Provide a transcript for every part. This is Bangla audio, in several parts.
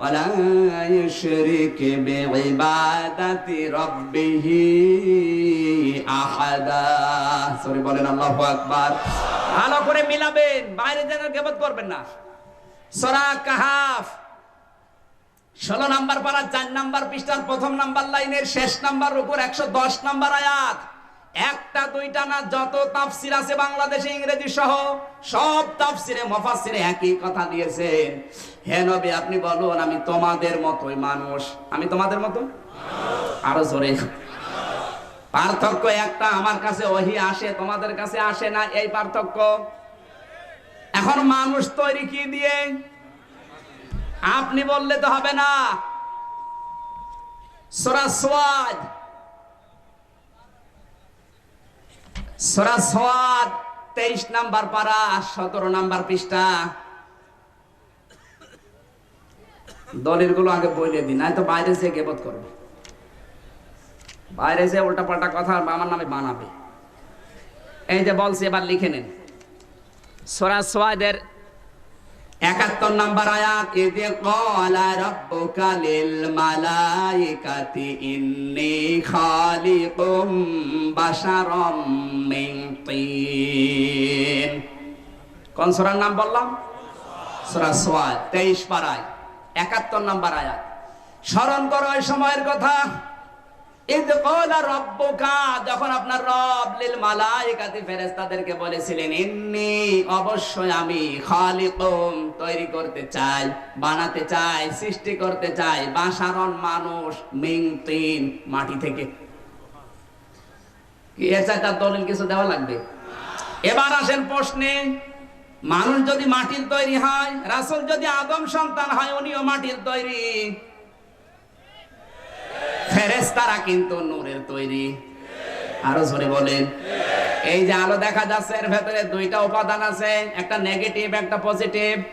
ولا يشرك بعبادة ربه أحدا সরি বলেন আল্লাহু আকবার ভালো করে মিলাবেন বাইরে যেন গেবত করবেন না সূরা কাহাফ ষোলো নাম্বার পারা চার নাম্বার পৃষ্ঠার প্রথম নাম্বার লাইনের শেষ নাম্বার উপর একশো দশ নাম্বার আয়াত একটা দুইটা না যত তাফসির আছে বাংলাদেশে ইংরেজি সহ সব তাফসিরে মফাসিরে একই কথা দিয়েছেন হে নবী, আপনি বলুন, আমি তোমাদের মতোই মানুষ। আমি তোমাদের মতো আরও জোরে। পার্থক্য একটা, আমার কাছে ওহি আসে, তোমাদের কাছে আসে না, এই পার্থক্য। এখন মানুষ তৈরি কি দিয়ে? আপনি বললে তো হবে না। সোরা সোয়াদ সোরা সোয়াদ তেইশ নাম্বার পারা, সতেরো নাম্বার পৃষ্ঠা। দলেরগুলো আগে বলে দিন নাই তো বাইরে যে গেবত করবে। বাইরে যে উল্টা পাল্টা কথা আমার নামে বানাবে। এই যে বলছে, এবার লিখে নেন। সোরা সোয়াদের একাত্তর নাম্বার আয়াত ইদে ক্বালা রাব্বুকা লিল মালাইকাতি ইন্নী খালিকুম বাশারাম মিন তিন। কোন সূরার নাম বললাম? সূরা সোয়াদ 23 পারায়। 71 নাম্বার আয়াত। স্মরণ করো ওই সময়ের কথা। যখন আপনার রব বলেছিলেন অবশ্যই আমি তৈরি করতে চাই, বানাতে চাই, সৃষ্টি করতে চাই, বাসারণ মানুষ মিং তিন মাটি থেকে। এর চাই তার দলিল কিছু দেওয়া লাগবে? এবার আসেন প্রশ্নে। মানুষ যদি মাটির তৈরি হয়, রাসূল যদি আদম সন্তান হয়, উনিও মাটির তৈরি। ফেরেস্তারা কিন্তু নূরের তৈরি। আরও জোরে বলেন। এই যে আলো দেখা যাচ্ছে, এর ভেতরে দুইটা উপাদান আছে, একটা নেগেটিভ একটা পজিটিভ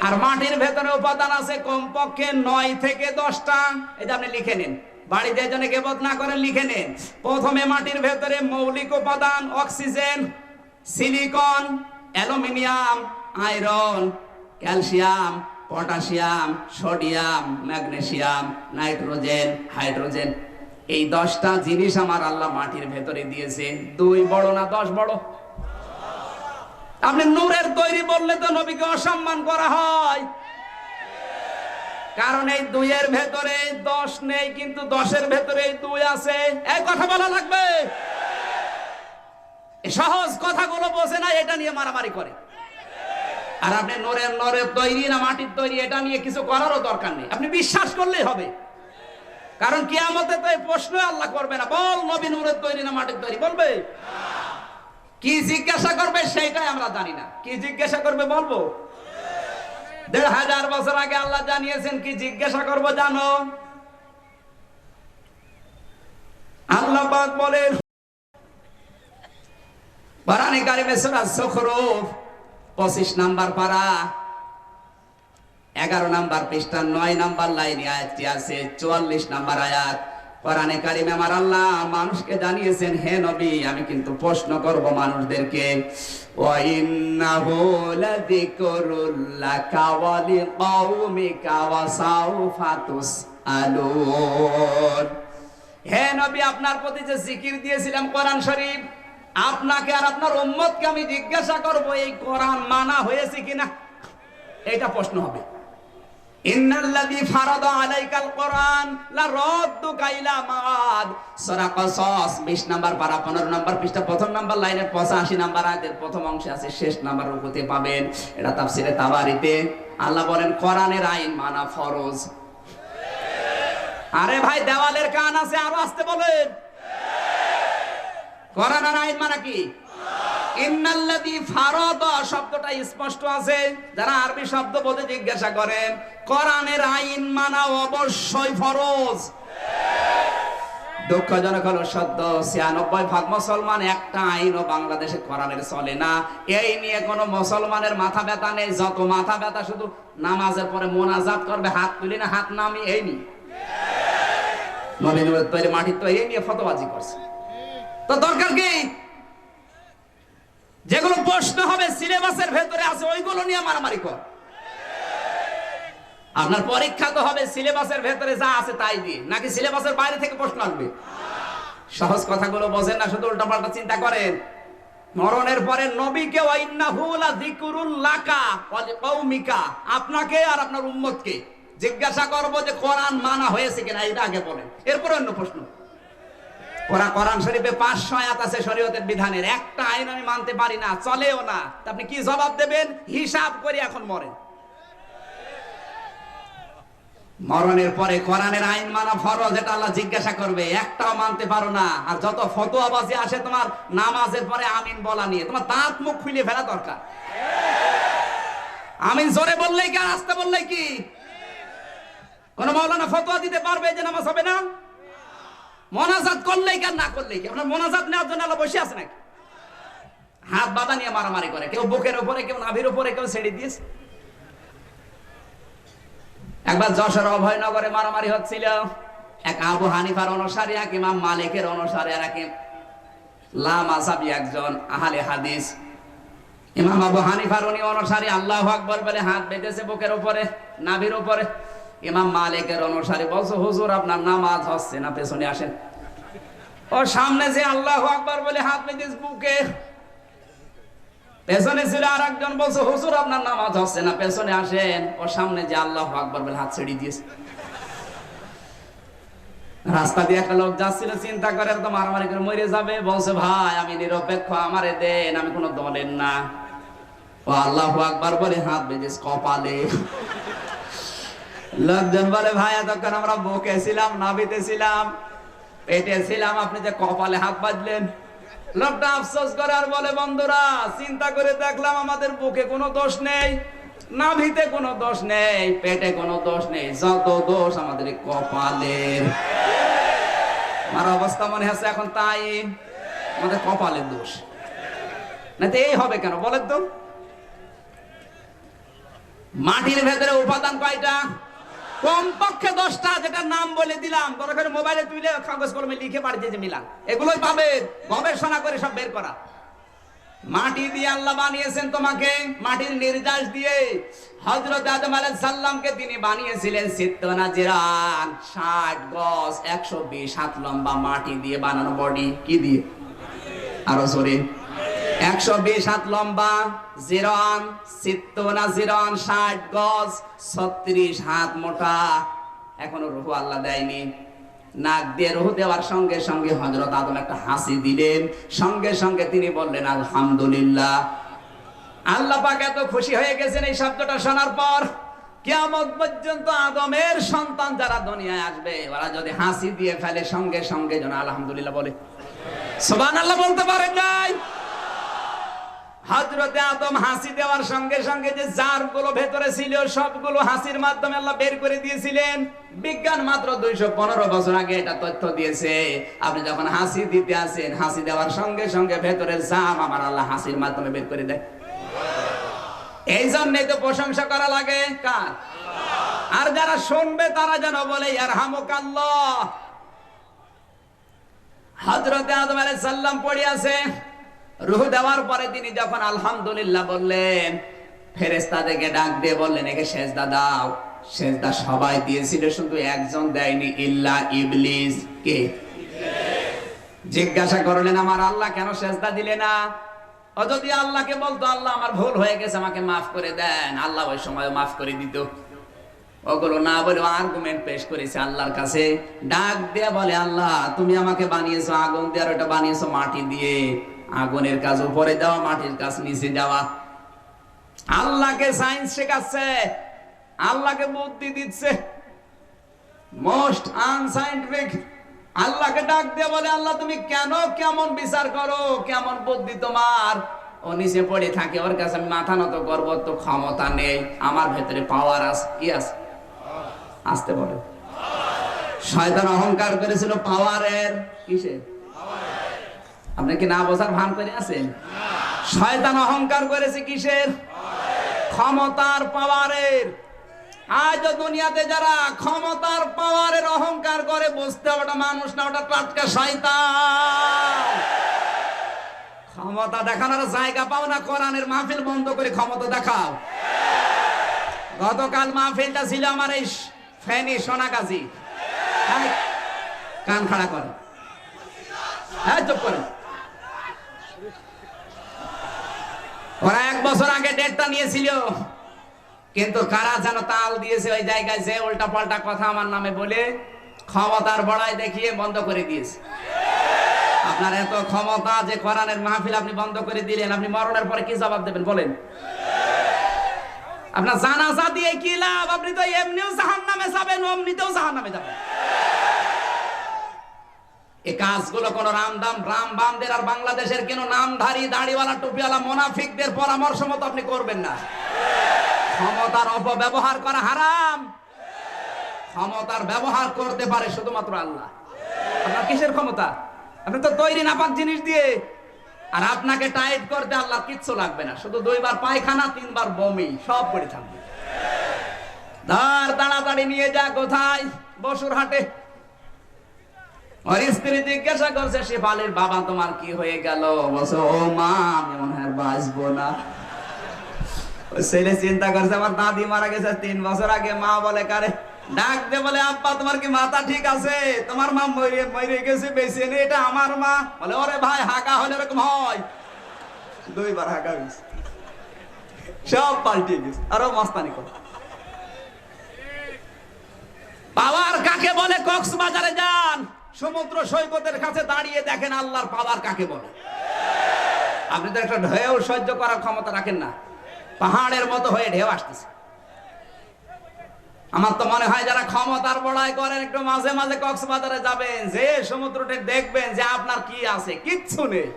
আর মাটির ভেতরে উপাদান আছে কমপক্ষে নয় থেকে দশটা। এই যে আপনি লিখে নিন। বাড়িতে জন্য গেবত না করেন লিখে নিন। প্রথমে মাটির ভেতরে মৌলিক উপাদান, oxygen, silicon aluminium, iron, calcium, potassium, sodium, magnesium, nitrogen, hydrogen. এই দশটা জিনিস আমার আল্লাহ মাটির ভেতরে দিয়েছে। দুই বড় না দশ বড়? আপনি নূরের তৈরি বললে তো নবীকে অসম্মান করা হয়। কারণ এই দুইয়ের ভেতরে দশ নেই, কিন্তু দশের ভেতরে দুই আছে। এই কথা বলা লাগবে? সহজ কথাগুলো বোঝে না, এটা নিয়ে মারামারি করে। আর আপনি নরের নরের তৈরি না মাটির তৈরি, এটা নিয়ে কিছু করারও দরকার নেই। আপনি বিশ্বাস করলেই হবে। কারণ কিয়ামতে তো এই প্রশ্ন আল্লাহ করবে না। বল, নবী নূরের তৈরি না মাটির তৈরি, বলবে? কি জিজ্ঞাসা করবে সেইটাই আমরা জানি না। কি জিজ্ঞাসা করবে বলব? দেড় হাজার বছর আগে আল্লাহ জানিয়েছেন, কি জিজ্ঞাসা করব জানো? আল্লাহ বলেন কোরআনে কারিমে সূরা যুখরুফ পঁচিশ নাম্বার পারা। এগারো নাম্বার পৃষ্ঠা, নয় নাম্বার লাইনে আয়াতটি আছে, চুয়াল্লিশ নাম্বার আয়াত। কোরআনে কারিমে আমার আল্লাহ মানুষকে জানিয়েছেন, হে নবী, আমি কিন্তু প্রশ্ন করব মানুষদেরকে হে নবী, আপনার প্রতি যে জিকির দিয়েছিলাম কোরআন শরীফ আপনাকে আর আপনার উম্মতকে আমি জিজ্ঞাসা করব, এই কোরআন মানা হয়েছে কিনা? এটা প্রশ্ন হবে। আলাইকাল কোরআন লা রাদ্দুকা ইলা মাআদ। সূরা কসস 20 নাম্বার পারা 15 নাম্বার পৃষ্ঠা, প্রথম নাম্বার লাইনের 85 নাম্বার প্রথম অংশে আছে, শেষ পাবেন। এটা আল্লাহ বলেন, কোরআনের আইন মানা ফরজ। আরে ভাই, দেওয়ালের কান আছে, আরও আসতে বলেন। মানে কোরআনের আইন একটা আইনও বাংলাদেশে কোরআনের চলে না। এই নিয়ে কোন মুসলমানের মাথা ব্যথা নেই, যত মাথা ব্যথা শুধু নামাজের পরে মোনাজাত করবে, হাত তুলি না, হাত নামি, এই নিয়ে। নবীন তৈরি মাটির তৈরি নিয়ে ফতোবাজি করছে। তো দরকার কি? যেগুলো প্রশ্ন হবে, সিলেবাসের ভেতরে আছে, ওইগুলো নিয়ে মারামারি কর। আপনার পরীক্ষা তো হবে, সিলেবাসের ভেতরে যা আছে তাই দিয়ে। নাকি সিলেবাসের বাইরে থেকে প্রশ্ন আসবে? সহজ কথাগুলো বোঝেন না, শুধু উল্টাপাল্টা চিন্তা করেন। মরণের পরে নবীকে আপনাকে আর আপনার উম্মতকে জিজ্ঞাসা করব যে কোরআন মানা হয়েছে কিনা, এটা আগে বলেন। এরপরে অন্য প্রশ্ন। ওরা কোরআন শরীফে পাঁচশো আয়াত আছে শরীয়তের বিধানের। একটা আইন আমি মানতে পারি না, চলেও না। আপনি কি জবাব দেবেন? হিসাব করে এখন মরেন। মরণের পরে কোরআনের আইন মানা ফরজ, এটা আল্লাহ জিজ্ঞাসা করবে। একটাও মানতে পারো না। আর যত ফতোয়াবাজি আসে তোমার, নামাজের পরে আমিন বলা নিয়ে। তোমার দাঁত মুখ খুলে ফেলা দরকার। আমিন জোরে বললেই কি, আর আসতে বললেই কি? কোন মাওলানা ফতোয়া দিতে পারবে যে নামাজ হবে না? মোনাজাত করলেই কি আর না করলেই কি আপনার মোনাজাত নেওয়ার জন্য আল্লাহ বসে আছে নাকি? হাত বাঁধা নিয়ে মারামারি করে। কেউ বুকের উপরে, কেউ নাভির উপরে, কেউ ছেড়ে দিয়েছে একবার যশোর অভয়নগরে মারামারি হচ্ছিল। এক আবু হানিফার অনুসারী, এক ইমাম মালিকের অনুসারী আর এক লামা সাবি একজন আহলে হাদিস। ইমাম আবু হানিফার উনি অনুসারী, আল্লাহ আকবর বলে হাত বেঁধেছে বুকের উপরে, নাভির উপরে। ইমাম মালিকের অনুসারী বলছো, হুজুর, আপনার নামাজ হচ্ছে না, পেছনে আসেন। ও সামনে যে আল্লাহ আকবর বলে হাত বেঁধেছে বুকে। পেছনে ছিল আর একজন বলছে, হুজুর, আপনার নামাজ হচ্ছে না, পেছনে আসেন। ও সামনে যে আল্লাহ আকবর বলে হাত ছেড়ে দিয়েছে। রাস্তা দিয়ে একটা লোক যাচ্ছিল, চিন্তা করে তো মারামারি করে মরে যাবে। বলছে, ভাই, আমি নিরপেক্ষ, আমারে দেন, আমি কোনো দলের না। ও আল্লাহ আকবার বলে হাত বেজেছে কপালে লোকজন বলে, ভাই, এতক্ষণ আমরা বকে ছিলাম নাবিতে ছিলাম। পেটে ছিলাম, আপনি যে কপালে হাত বাজলেন লোকটা আফসোস করে আর বলে, বন্ধুরা, চিন্তা করে দেখলাম আমাদের বুকে কোনো দোষ নেই, নাভিতে কোনো দোষ নেই, পেটে কোনো দোষ নেই, যত দোষ আমাদের এই কপালের আমার অবস্থা মনে হচ্ছে এখন তাই, আমাদের কপালের দোষ। না তো এই হবে কেন, বলেন তো। মাটির ভেতরে উপাদান কয়টা? কমপক্ষে দশটা যেটা নাম বলে দিলাম দরকার মোবাইলে তুলে কাগজ কলমে লিখে পাঠিয়ে যে মিলান এগুলোই পাবে গবেষণা করে সব বের করা। মাটি দিয়ে আল্লাহ বানিয়েছেন তোমাকে, মাটির নির্যাস দিয়ে হজরত আদম আলাইহিস সাল্লামকে তিনি বানিয়েছিলেন সিত্তনা জিরান 60 গজ 120 হাত লম্বা মাটি দিয়ে বানানো বডি। কি দিয়ে? আরও জোরে। একশো বিশ হাত লম্বা জিরন সিত্তনা জিরন ষাট গজ, ছত্রিশ হাত মোটা। এখনও রুহু আল্লাহ দেয়নি। নাক দিয়ে রুহু দেওয়ার সঙ্গে সঙ্গে হজরত আদম একটা হাসি দিলেন। সঙ্গে সঙ্গে তিনি বললেন, আলহামদুলিল্লাহ। আল্লাহ পাক এত খুশি হয়ে গেছেন এই শব্দটা শোনার পর। কেমন পর্যন্ত আদমের সন্তান যারা দুনিয়ায় আসবে, ওরা যদি হাসি দিয়ে ফেলে, সঙ্গে সঙ্গে যেন আলহামদুলিল্লাহ বলে। সুবহান আল্লাহ বলতে পারেন নাই? হজরতে আদম হাসি দেওয়ার সঙ্গে সঙ্গে যে জারগুলো ভেতরে ছিল, সবগুলো হাসির মাধ্যমে আল্লাহ বের করে দিয়েছিলেন। বিজ্ঞান মাত্র দুইশো পনেরো বছর আগে এটা তথ্য দিয়েছে। আপনি যখন হাসি দিতে আসেন, হাসি দেওয়ার সঙ্গে সঙ্গে ভেতরের জাম আমার আল্লাহ হাসির মাধ্যমে বের করে দেয়। এই জন্যই তো প্রশংসা করা লাগে। কার? আর যারা শুনবে তারা যেন বলে আর হামুক আল্লাহ হজরতে আদম আলাইহিস সাল্লাম পড়ে আছে। রুহ দেওয়ার পরে তিনি যখন আলহামদুলিল্লাহ বললেন ফেরেস্তাদেরকে ডাক দিয়ে বললেন, একে সেজদা দাও। সেজদা সবাই দিয়েছিল, শুধু একজন দেয়নি, ইল্লা ইবলিস। কে? জিজ্ঞাসা করলেন, আমার আল্লাহ কেন সেজদা দিলে না? ও যদি আল্লাহকে বলতো, আল্লাহ আমার ভুল হয়ে গেছে, আমাকে মাফ করে দেন। আল্লাহ ওই সময় মাফ করে দিত। ওগুলো না বলে আর্গুমেন্ট পেশ করেছে আল্লাহর কাছে। ডাক দিয়ে বলে, আল্লাহ, তুমি আমাকে বানিয়েছো আগুন দিয়ে, আর ওটা বানিয়েছো মাটি দিয়ে। আগুনের কাজ উপরে যাওয়া মাটির কাজ নিচে যাওয়া। আল্লাহকে সায়েন্স শেখাচ্ছে, আল্লাহকে বুদ্ধি দিচ্ছে। মোস্ট আনসাইন্টিফিক আল্লাহকে ডাক দিয়ে বলে, আল্লাহ, তুমি কেন কেমন বিচার করো? কেমন বুদ্ধি তোমার? ও নিচে পড়ে থাকে, ওর কাছে আমি মাথা নত করব, তো ক্ষমতা নেই। আমার ভেতরে পাওয়ার আছে কি আছে আসতে বলে। শয়তান অহংকার করেছিল পাওয়ারের কিসের? আপনি কি না বোঝার ভান করে আছেন? শয়তান অহংকার করেছে কিসের? ক্ষমতার পাওয়ারের। আজ দুনিয়াতে যারা ক্ষমতার পাওয়ারের অহংকার করে বুঝতে ওটা মানুষ না ওটা টাটকা শয়তান। ক্ষমতা দেখানোর জায়গা পাও না কোরআনের মাহফিল বন্ধ করে ক্ষমতা দেখাও। গতকাল মাহফিলটা ছিল আমার এই ফেনি সোনাগাজী। এই, কান খাড়া করে। হ্যাঁ চুপ করে। ওরা এক বছর আগে ডেটটা নিয়েছিল। কিন্তু কারা যেন তাল দিয়েছে ওই জায়গায় যে উল্টা পাল্টা কথা আমার নামে বলে, ক্ষমতার বড়াই দেখিয়ে বন্ধ করে দিয়েছে। আপনার এত ক্ষমতা যে কোরআনের মাহফিল আপনি বন্ধ করে দিলেন, আপনি মরণের পরে কি জবাব দেবেন বলেন? আপনার জানাজা দিয়ে কি লাভ? আপনি তো এমনিও জাহান নামে যাবেন অমনিতেও জাহান নামে যাবেন। এই কাজগুলো কোন রামদাম রাম বামদের আর বাংলাদেশের কেন নামধারী, দাড়িওয়ালা, টুপিওয়ালা, মোনাফিকদের পরামর্শ মতো আপনি করবেন না। ক্ষমতার অপব্যবহার করা হারাম। ক্ষমতার ব্যবহার করতে পারে শুধুমাত্র আল্লাহ। আপনার কিসের ক্ষমতা? আপনি তো তৈরি নাপাক জিনিস দিয়ে। আর আপনাকে টাইট করতে আল্লাহ কিচ্ছু লাগবে না। শুধু দুইবার পায়খানা, তিনবার বমি, সব করে থাকবে। তাড়াতাড়ি নিয়ে যা কোথায়? বসুর হাটে ওর স্ত্রী জিজ্ঞাসা করছে, শেফালির বাবা, তোমার কি হয়ে গেল? বলছে, ও মা, আমি মনে হয় বাঁচবো না। ছেলে চিন্তা করছে, আমার দাদি মারা গেছে তিন বছর আগে। মা বলে, কারে? ডাক দে বলে, আব্বা, তোমার কি মাথা ঠিক আছে? তোমার মা মরে মরে গেছে বেঁচে নেই, এটা আমার মা। বলে, ওরে ভাই হাগা হলে এরকম হয়। দুইবার হাগা হয়েছে। সব পাল্টে গেছে। আরও মস্তানি করে। পাওয়ার কাকে বলে, কক্সবাজারে যান। সমুদ্র সৈকতের কাছে দাঁড়িয়ে দেখেন আল্লাহর পাওয়ার কাকে বলে। আপনি তো একটা ঢেউ সহ্য করার ক্ষমতা রাখেন না। পাহাড়ের মতো হয়ে ঢেউ আসতেছে। আমার তো মনে হয় যারা ক্ষমতার বড়াই করেন, একটু মাঝে মাঝে কক্সবাজারে যাবেন, যে সমুদ্রটি দেখবেন যে আপনার কি আছে, কিচ্ছু নেই।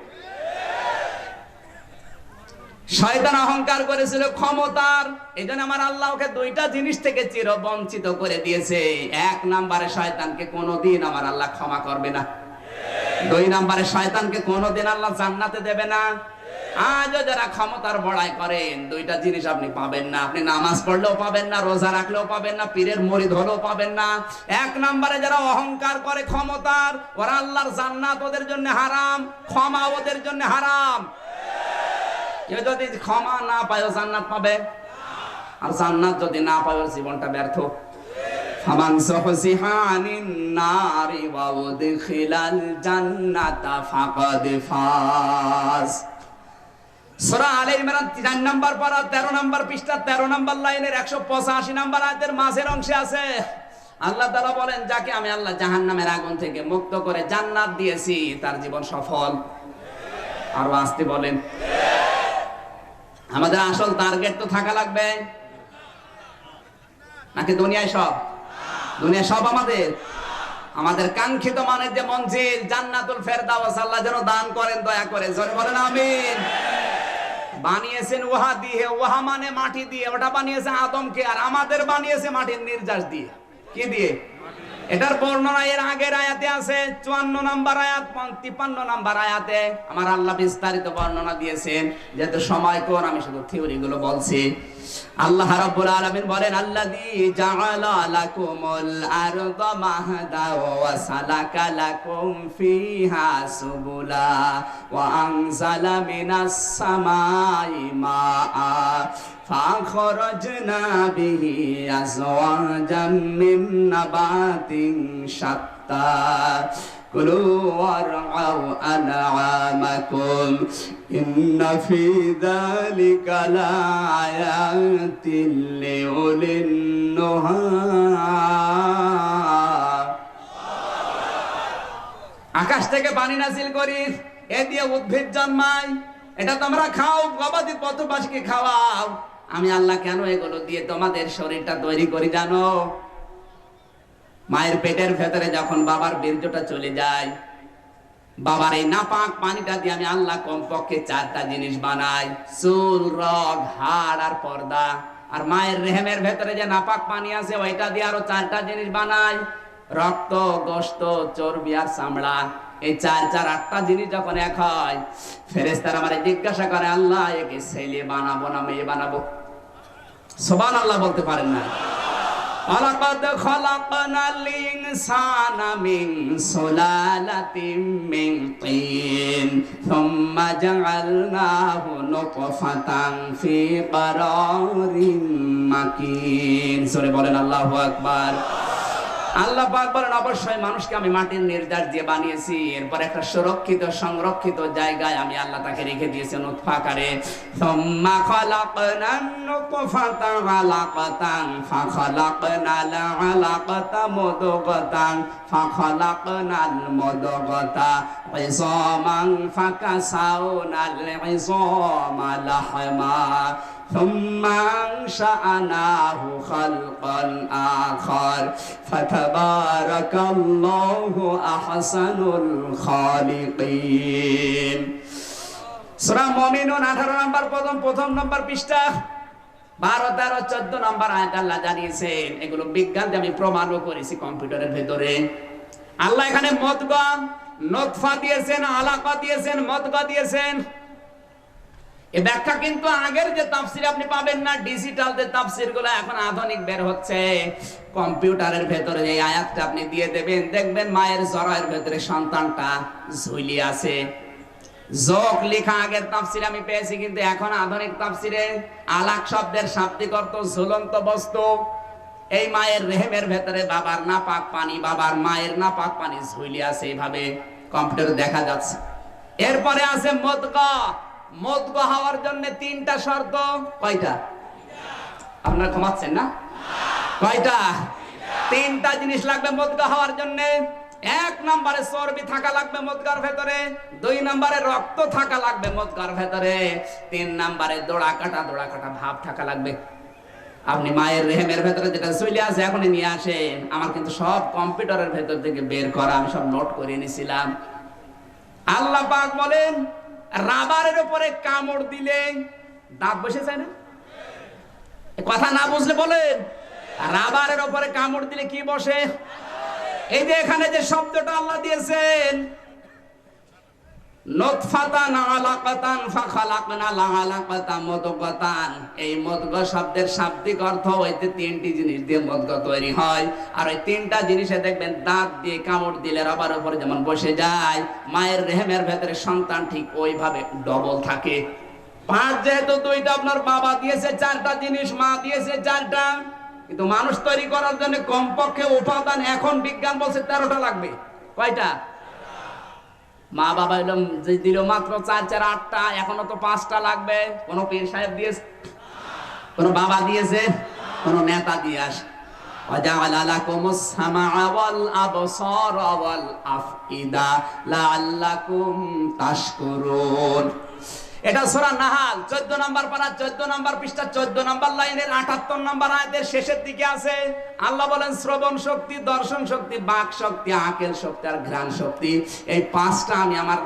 শয়তান অহংকার করেছিল, ক্ষমতার। এই জন্য আমার আল্লাহ ওকে দুইটা জিনিস থেকে চির বঞ্চিত করে দিয়েছে। এক নাম্বারে শয়তানকে কোনোদিন আমার আল্লাহ ক্ষমা করবে না। দুই নাম্বারে শয়তানকে কোনোদিন আল্লাহ জান্নাতে দেবে না। আজও যারা ক্ষমতার বড়াই করেন, দুইটা জিনিস আপনি পাবেন না। আপনি নামাজ পড়লেও পাবেন না, রোজা রাখলেও পাবেন না, পীরের মরিদ হলেও পাবেন না। এক নম্বরে যারা অহংকার করে ক্ষমতার, ওরা আল্লাহর জান্নাত ওদের জন্য হারাম, ক্ষমা ওদের জন্য হারাম। কেউ যদি ক্ষমা না পায় জান্নাত পাবে? আর জান্নাত যদি না পায় জীবনটা ব্যর্থ। ফামান সহসিহানিন নারি ওয়া উদখিলাল জান্নাতা ফাকাদ ফাজ। সূরা আলে ইমরান 3 নাম্বার পারা 13 নাম্বার পৃষ্ঠা 13 নাম্বার লাইনের 185 নাম্বার আয়াতের মাঝের অংশে আছে। আল্লাহ বলেন, যাকে আমি আল্লাহ জাহান্নামের আগুন থেকে মুক্ত করে জান্নাত দিয়েছি, তার জীবন সফল। আর আসতে বলেন আমাদের আসল টার্গেট তো থাকা লাগবে। নাকি দুনিয়ায় সব? দুনিয়ায় সব আমাদের। আমাদের কাঙ্ক্ষিত মানের যে মঞ্জিল, জান্নাতুল ফেরদাউস, আল্লাহ যেন দান করেন, দয়া করে জোরে বলেন, আমিন। বানিয়েছেন ওহা দিয়ে ওহা মানে মাটি দিয়ে, ওটা বানিয়েছে আদমকে, আর আমাদের বানিয়েছে মাটির নির্যাস দিয়ে। কি দিয়ে? এটার বর্ণনা এর আগের আয়াতে আছে, চুয়ান্ন নাম্বার আয়াত, তিপ্পান্ন নাম্বার আয়াতে। আমার আল্লাহ বিস্তারিত বর্ণনা দিয়েছেন, যেহেতু সময় কর আমি শুধু থিওরি গুলো বলছি। আল্লাহ রাব্বুল আলামিন বলেন আল্লাযী জাআলা লাকুমুল আরদা মাহদা ওয়া সালাকা লাকুম ফিহা সুবুলা ওয়া আনজালা মিনাস সামাই মাআ فأخرجنا به أزواجا من نبات شتى كلوا وارعوا أنعامكم إن في ذلك لآيات لأولي النهى আকাশ থেকে পানি নাজিল করি এ দিয়ে উদ্ভিদ জন্মায় এটা তোমরা খাও গবাদি পথবাসীকে খাওয়াও আমি আল্লাহ কেন এগুলো দিয়ে তোমাদের শরীরটা তৈরি করি জানো মায়ের পেটের ভেতরে যখন বাবার বীর্যটা চলে যায়, বাবার এই নাপাক পানিটা দিয়ে আমি আল্লাহ কমপক্ষে চারটা জিনিস বানাই, চুল, রগ, হাড় আর পর্দা। আর মায়ের রেহেমের ভেতরে যে নাপাক পানি আছে, ওইটা দিয়ে আরও চারটা জিনিস বানাই। রক্ত গোস্ত চর্বি আর চামড়া। এই চার চার, আটটা জিনিস যখন এক হয় ফেরেস্তার আমার জিজ্ঞাসা করে, আল্লাহ, একে ছেলে বানাবো না মেয়ে বানাবো? সোবান আল্লাহ বলতে পারেন না। ولقد خلقنا الإنسان من سلالة من طين ثم جعلناه نطفة في قرار مكين সরে বলেন আল্লাহু আকবার আল্লাহ পাক বলেন, অবশ্যই মানুষকে আমি মাটির নির্যাস দিয়ে বানিয়েছি। এরপর একটা সুরক্ষিত, সংরক্ষিত জায়গায় আমি আল্লাহ তাকে রেখে দিয়েছি নুতফাকারে সুম্মা খালাকনান নুতফাতা আলাকাতান ফাখালাকনাল আলাকাতা মুদগাতান, ফাখালাকনাল মুদগাতা ইসামান ফাকাসাউনাল ইসামা লাহমা। ثم أنشأناه خلقا آخر فتبارك الله أحسن الخالقين সূরা মুমিনুন 18 নম্বর প্রথম প্রথম নম্বর পৃষ্ঠা বারো তেরো চোদ্দ নম্বর আয়াত আল্লাহ জানিয়েছেন এগুলো বিজ্ঞান দিয়ে আমি প্রমাণও করেছি কম্পিউটারের ভেতরে আল্লাহ এখানে মদগম নতফা দিয়েছেন আলাকা দিয়েছেন মদগা দিয়েছেন এই ব্যাখ্যা কিন্তু আগের যে তাফসির আপনি পাবেন না ডিজিটাল যে তাফসিরগুলো এখন আধুনিক বের হচ্ছে। কম্পিউটারের ভেতরে আয়াতটা আপনি দিয়ে দেবেন, দেখবেন মায়ের জরায়ের ভেতরে সন্তানটা ঝুলি আছে। যোগ লেখা আগের তাফসির আমি পেয়েছি, কিন্তু এখন আধুনিক তাফসিরে আলাক শব্দের ঝুলন্ত বস্তু। এই মায়ের রেহেমের ভেতরে বাবার নাপাক পানি, বাবার মায়ের নাপাক পানি ঝুলি আছে এইভাবে কম্পিউটারে দেখা যাচ্ছে। এরপরে আছে মদকা। মদগ হওয়ার জন্য তিনটা শর্ত। কয়টা? আপনারা ঘুমাচ্ছেন না? কয়টা? তিনটা জিনিস লাগবে মদগা হওয়ার জন্য। এক নম্বরে চর্বি থাকা লাগবে মদগার ভেতরে, দুই নম্বরে রক্ত থাকা লাগবে মদগার ভেতরে, তিন নম্বরে দোড়া কাটা দোড়া কাটা ভাব থাকা লাগবে। আপনি মায়ের রেহেমের ভেতরে যেটা চলে আছে এখনই নিয়ে আসেন। আমার কিন্তু সব কম্পিউটারের ভেতর থেকে বের করা, আমি সব নোট করে নিয়েছিলাম আল্লাহ পাক বলেন রাবারের উপরে কামড় দিলে দাঁত বসে যায় না? কথা না বুঝলে বলেন, রাবারের উপরে কামড় দিলে কি বসে? এই যে এখানে যে শব্দটা আল্লাহ দিয়েছেন নতফাতান আলাকাতান ফাখালাকনা লাআলাকাতা মুদগাতান। এই শব্দের শাব্দিক অর্থ তিনটি জিনিস দিয়ে তৈরি হয়। আর ওই তিনটা জিনিসে দেখবেন দাঁত দিয়ে কামড় দিলে যেমন বসে যায়, মায়ের রেহেমের ভেতরে সন্তান ঠিক ওইভাবে ডবল থাকে। পাঁচ যেহেতু দুইটা আপনার বাবা দিয়েছে, চারটা জিনিস মা দিয়েছে, চারটা। কিন্তু মানুষ তৈরি করার জন্য কমপক্ষে উপাদান এখন বিজ্ঞান বলছে তেরোটা লাগবে। কয়টা? মা বাবা এলাম যে দিল মাত্র চার চার আটটা এখনো তো পাঁচটা লাগবে কোন পীর সাহেব দিয়েছে কোন বাবা দিয়েছে কোন নেতা দিয়ে আসে وجعل لكم السمع والأبصار والأفئدة لعلكم تشكرون এটা সোরা নাহাল 14 নম্বর পারা, চোদ্দ নাম্বার পৃষ্ঠা, চোদ্দ নাম্বার লাইনের 78 নম্বর আয়াতের শেষের দিকে আছে। আল্লাহ বলেন, শ্রবণ শক্তি, দর্শন শক্তি, বাক শক্তি, আকেল শক্তি আর ঘ্রাণ শক্তি। এই পাঁচটা আমি আমার